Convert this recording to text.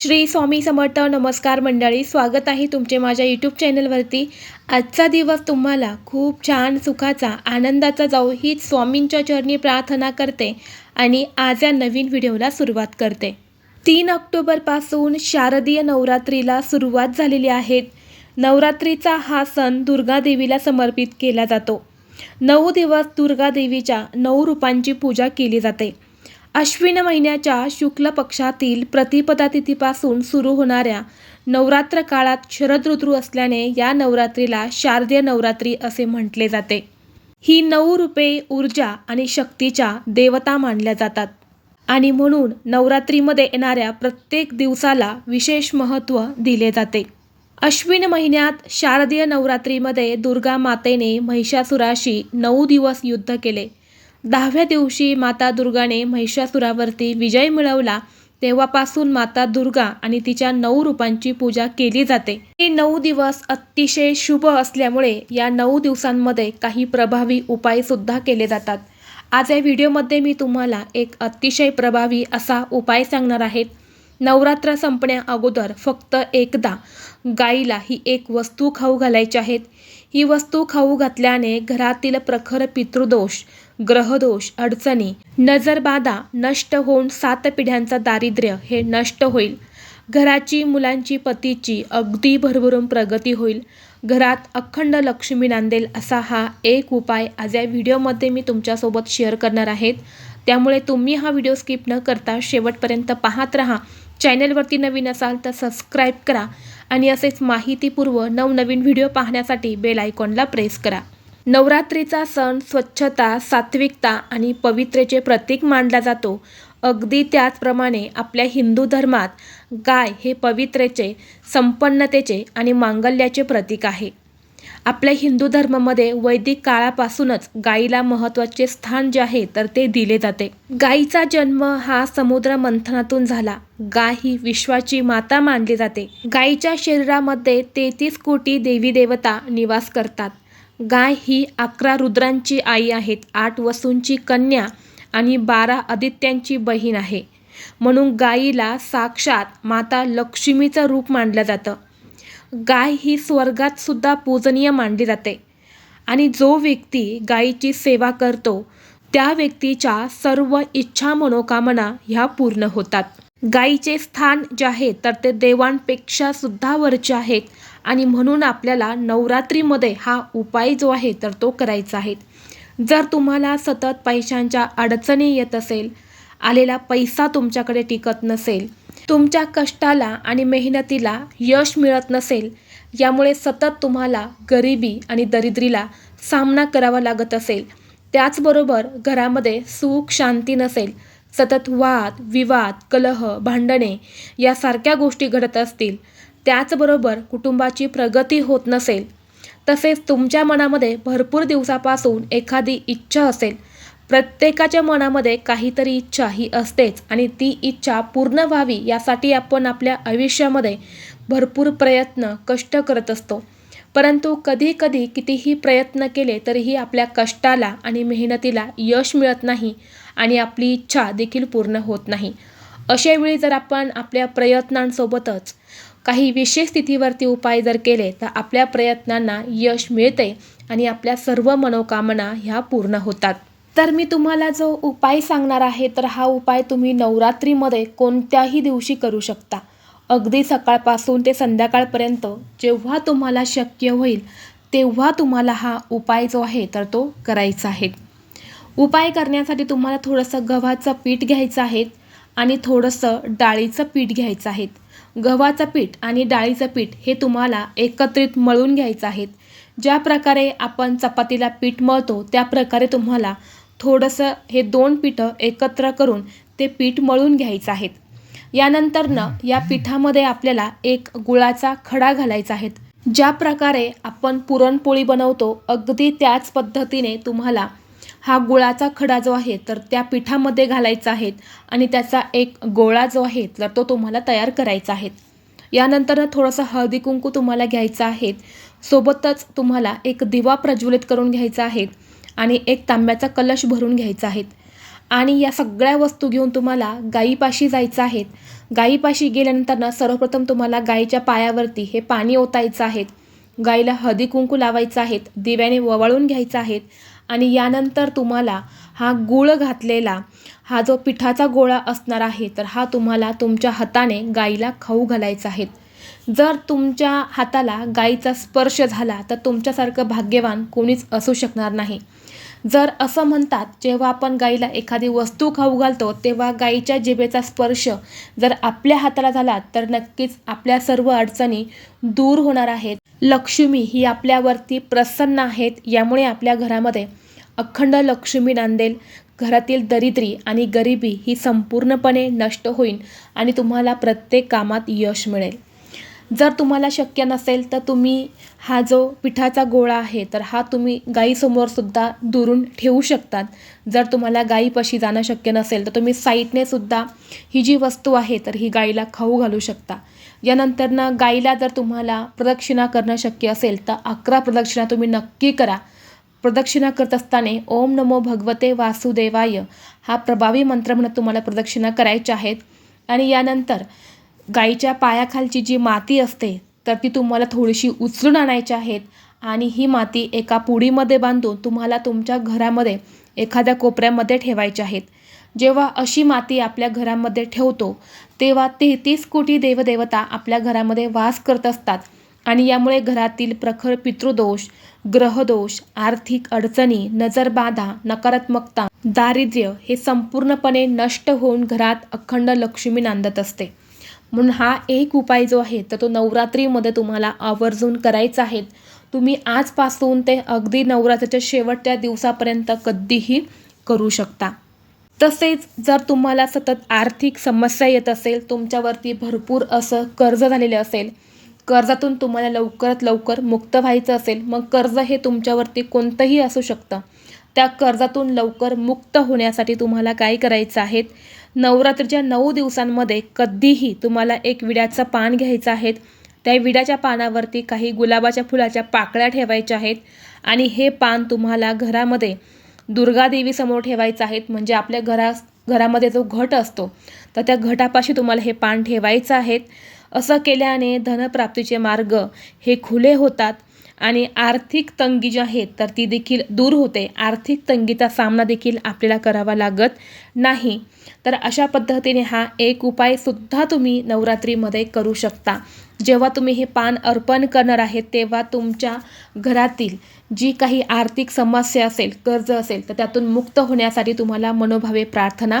श्री स्वामी समर्थ नमस्कार मंडळी स्वागत आहे तुमचे माझ्या यूट्यूब चॅनलवरती आजचा दिवस तुम्हाला खूप छान सुखाचा आनंदाचा जाऊ हीच स्वामींच्या चरणी प्रार्थना करते आणि आज या नवीन व्हिडिओला सुरुवात करते. तीन ऑक्टोबरपासून शारदीय नवरात्रीला सुरुवात झालेली आहे. नवरात्रीचा हा सण दुर्गादेवीला समर्पित केला जातो. नऊ दिवस दुर्गादेवीच्या नऊ रूपांची पूजा केली जाते. अश्विन महिन्याच्या शुक्ल पक्षातील प्रतिपदा तिथीपासून सुरू होणाऱ्या नवरात्र काळात शरद ऋतू असल्याने या नवरात्रीला शारदीय नवरात्री असे म्हटले जाते. ही नऊ रूपे ऊर्जा आणि शक्तीच्या देवता मानल्या जातात. आणि म्हणून नवरात्रीमध्ये येणाऱ्या प्रत्येक दिवसाला विशेष महत्त्व दिले जाते. अश्विन महिन्यात शारदीय नवरात्रीमध्ये दुर्गा मातेने महिषासुराशी नऊ दिवस युद्ध केले. दहाव्या दिवशी माता दुर्गाने महिषासुरावरती विजय मिळवला तेव्हापासून माता दुर्गा आणि तिच्या नऊ रूपांची पूजा केली जाते. हे नऊ दिवस अतिशय शुभ असल्यामुळे या नऊ दिवसांमध्ये काही प्रभावी उपायसुद्धा केले जातात. आज या व्हिडिओमध्ये मी तुम्हाला एक अतिशय प्रभावी असा उपाय सांगणार आहे. नवरात्र संपण्या अगोदर फक्त एकदा गाईला ही एक वस्तू खाऊ घालायची आहेत ही वस्तू खाऊ घातल्याने घरातील प्रखर पितृदोष ग्रहदोष अडचणी नजरबाधा नष्ट होऊन सात पिढ्यांचा दारिद्र्य हे नष्ट होईल. घराची मुलांची पतीची अगदी भरभरून प्रगती होईल. घरात अखंड लक्ष्मी नांदेल असा हा एक उपाय आज या व्हिडिओमध्ये मी तुमच्यासोबत शेअर करणार आहेत. त्यामुळे तुम्ही हा व्हिडिओ स्किप न करता शेवटपर्यंत पाहत राहा. चॅनलवरती नवीन असाल तर सबस्क्राईब करा आणि असेच माहितीपूर्व नवनवीन व्हिडिओ पाहण्यासाठी बेल आयकॉनला प्रेस करा. नवरात्रीचा सण स्वच्छता सात्विकता आणि पवित्रेचे प्रतीक मानला जातो. अगदी त्याचप्रमाणे आपल्या हिंदू धर्मात गाय हे पवित्रेचे संपन्नतेचे आणि मांगल्याचे प्रतीक आहे. आपल्या हिंदू धर्मामध्ये वैदिक काळापासूनच गायीला महत्त्वाचे स्थान जे आहे तर ते दिले जाते. गायीचा जन्म हा समुद्र मंथनातून झाला. गाय ही विश्वाची माता मानली जाते. गायीच्या शरीरामध्ये तेहतीस कोटी देवी देवता निवास करतात. गाय ही अकरा रुद्रांची आई आहेत आठ वसूंची कन्या आणि बारा आदित्यांची बहीण आहे. म्हणून गायीला साक्षात माता लक्ष्मीचं रूप मानलं जातं. गाय ही स्वर्गात सुद्धा पूजनीय मानली जाते. आणि जो व्यक्ती गायीची सेवा करतो त्या व्यक्तीच्या सर्व इच्छा मनोकामना ह्या पूर्ण होतात. गायीचे स्थान जे आहे तर ते देवांपेक्षा सुद्धा वरचे आहेत आणि म्हणून आपल्याला नवरात्रीमध्ये हा उपाय जो आहे तर तो करायचा आहे. जर तुम्हाला सतत पैशांच्या अडचणी येत असेल आलेला पैसा तुमच्याकडे टिकत नसेल तुमच्या कष्टाला आणि मेहनतीला यश मिळत नसेल यामुळे सतत तुम्हाला गरिबी आणि दरिद्रीला सामना करावा लागत असेल. त्याचबरोबर घरामध्ये सुख शांती नसेल सतत वाद विवाद कलह भांडणे यासारख्या गोष्टी घडत असतील त्याचबरोबर कुटुंबाची प्रगती होत नसेल तसेच तुमच्या मनामध्ये भरपूर दिवसापासून एखादी इच्छा असेल. प्रत्येकाच्या मनामध्ये काहीतरी इच्छा ही असतेच आणि ती इच्छा पूर्ण व्हावी यासाठी आपण आपल्या आयुष्यामध्ये भरपूर प्रयत्न कष्ट करत असतो. परंतु कधी कधी कितीही प्रयत्न केले तरीही आपल्या कष्टाला आणि मेहनतीला यश मिळत नाही आणि आपली इच्छा देखील पूर्ण होत नाही. अशा वेळी जर आपण आपल्या प्रयत्नांसोबतच काही विशेष स्थितीवरती उपाय जर केले तर आपल्या प्रयत्नांना यश मिळते आणि आपल्या सर्व मनोकामना ह्या पूर्ण होतात. तर मी तुम्हाला जो उपाय सांगणार आहे तर हा उपाय तुम्ही नवरात्रीमध्ये कोणत्याही दिवशी करू शकता. अगदी सकाळपासून ते संध्याकाळपर्यंत जेव्हा तुम्हाला शक्य होईल तेव्हा तुम्हाला हा उपाय जो आहे तर तो करायचा आहे. उपाय करण्यासाठी तुम्हाला थोडंसं गव्हाचं पीठ घ्यायचं आहे आणि थोडंसं डाळीचं पीठ घ्यायचं आहे. गव्हाचं पीठ आणि डाळीचं पीठ हे तुम्हाला एकत्रित मळून घ्यायचं आहेत ज्या प्रकारे आपण चपातीला पीठ मळतो त्या प्रकारे तुम्हाला थोडंसं हे दोन पिठं एकत्र करून ते पीठ मळून घ्यायचं आहेत यानंतरनं या पिठामध्ये आपल्याला एक गुळाचा खडा घालायचा आहे. ज्या प्रकारे आपण पुरणपोळी बनवतो अगदी त्याच पद्धतीने तुम्हाला हा गुळाचा खडा जो आहे तर त्या पिठामध्ये घालायचा आहे आणि त्याचा एक गोळा जो आहे तर तो तुम्हाला तयार करायचा आहे. यानंतर थोडंसं हळदी कुंकू तुम्हाला घ्यायचं आहे. सोबतच तुम्हाला एक दिवा प्रज्वलित करून घ्यायचा आहे आणि एक तांब्याचा कलश भरून घ्यायचा आहे. आणि या सगळ्या वस्तू घेऊन तुम्हाला गाईपाशी जायचं आहे. गाईपाशी गेल्यानंतरनं सर्वप्रथम तुम्हाला गाईच्या पायावरती हे पाणी ओतायचं आहे. गाईला हळदी कुंकू लावायचं आहेत दिव्याने ववाळून घ्यायचं आहेत आणि यानंतर तुम्हाला हा गूळ घातलेला हा जो पिठाचा गोळा असणार आहे तर हा तुम्हाला तुमच्या हाताने गाईला खाऊ घालायचा आहे. जर तुमच्या हाताला गाईचा स्पर्श झाला तर तुमच्यासारखं भाग्यवान कोणीच असू शकणार नाही. जर असं म्हणतात जेव्हा आपण गाईला एखादी वस्तू खाऊ घालतो तेव्हा गाईच्या जिभेचा स्पर्श जर आपल्या हाताला झाला तर नक्कीच आपल्या सर्व अडचणी दूर होणार आहेत. लक्ष्मी ही आपल्यावरती प्रसन्न आहेत यामुळे आपल्या घरामध्ये अखंड लक्ष्मी नांदेल. घरातील दरिद्री आणि गरिबी ही संपूर्णपणे नष्ट होईल आणि तुम्हाला प्रत्येक कामात यश मिळेल. जर तुम्हाला शक्य नसेल तर तुम्ही हा जो पिठाचा गोळा आहे तर हा तुम्ही गाईसमोरसुद्धा दुरून ठेवू शकतात. जर तुम्हाला गाईपाशी जाणं शक्य नसेल तर तुम्ही साईटने सुद्धा ही जी वस्तू आहे तर ही गाईला खाऊ घालू शकता. यानंतरनं गाईला जर तुम्हाला प्रदक्षिणा करणं शक्य असेल तर अकरा प्रदक्षिणा तुम्ही नक्की करा. प्रदक्षिणा करत असताना ओम नमो भगवते वासुदेवाय. हा प्रभावी मंत्र म्हणत तुम्हाला प्रदक्षिणा करायच्या आहेत. आणि यानंतर गाईच्या पायाखालची जी माती असते तर ती तुम्हाला थोडीशी उचलून आणायची आहेत. आणि ही माती एका पुडीमध्ये बांधून तुम्हाला तुमच्या घरामध्ये एखाद्या कोपऱ्यामध्ये ठेवायच्या आहेत. जेव्हा अशी माती आपल्या घरामध्ये ठेवतो तेव्हा तेहतीस कोटी देवदेवता आपल्या घरामध्ये वास करत असतात. आणि यामुळे घरातील प्रखर पितृदोष ग्रहदोष आर्थिक अडचणी नजरबाधा नकारात्मकता दारिद्र्य हे संपूर्णपणे नष्ट होऊन घरात अखंड लक्ष्मी नांदत असते. म्हणून हा एक उपाय जो आहे तर तो नवरात्रीमध्ये तुम्हाला आवर्जून करायचा आहे. तुम्ही आजपासून ते अगदी नवरात्रीच्या शेवटच्या दिवसापर्यंत कधीही करू शकता. तसेच जर तुम्हाला सतत आर्थिक समस्या येत असेल तुमच्यावरती भरपूर असं कर्ज झालेले असेल कर्जातून तुम्हाला लवकरात लवकर मुक्त व्हायचं असेल मग कर्ज हे तुमच्यावरती कोणतंही असू शकतं. त्या कर्जातून लवकर मुक्त होण्यासाठी तुम्हाला काय करायचं आहे? नवरात्रीच्या नऊ दिवसांमध्ये कधीही तुम्हाला एक विड्याचं पान घ्यायचं आहे. त्या विड्याच्या पानावरती काही गुलाबाच्या फुलाच्या पाकळ्या ठेवायच्या आहेत आणि हे पान तुम्हाला घरामध्ये दुर्गादेवीसमोर ठेवायचं आहेत म्हणजे आपल्या घरा घरामध्ये जो घट असतो तर त्या घटापाशी तुम्हाला हे पान ठेवायचं आहे. असं केल्याने धनप्राप्तीचे मार्ग हे खुले होतात आणि आर्थिक तंगी जी आहे तर ती देखील दूर होते. आर्थिक तंगीचा सामना देखील आपल्याला करावा लागत नाही. तर अशा पद्धतीने हा एक उपायसुद्धा तुम्ही नवरात्रीमध्ये करू शकता. जेव्हा तुम्ही हे पान अर्पण करणार आहेत तेव्हा तुमच्या घरातील जी काही आर्थिक समस्या असेल कर्ज असेल तर त्यातून मुक्त होण्यासाठी तुम्हाला मनोभावे प्रार्थना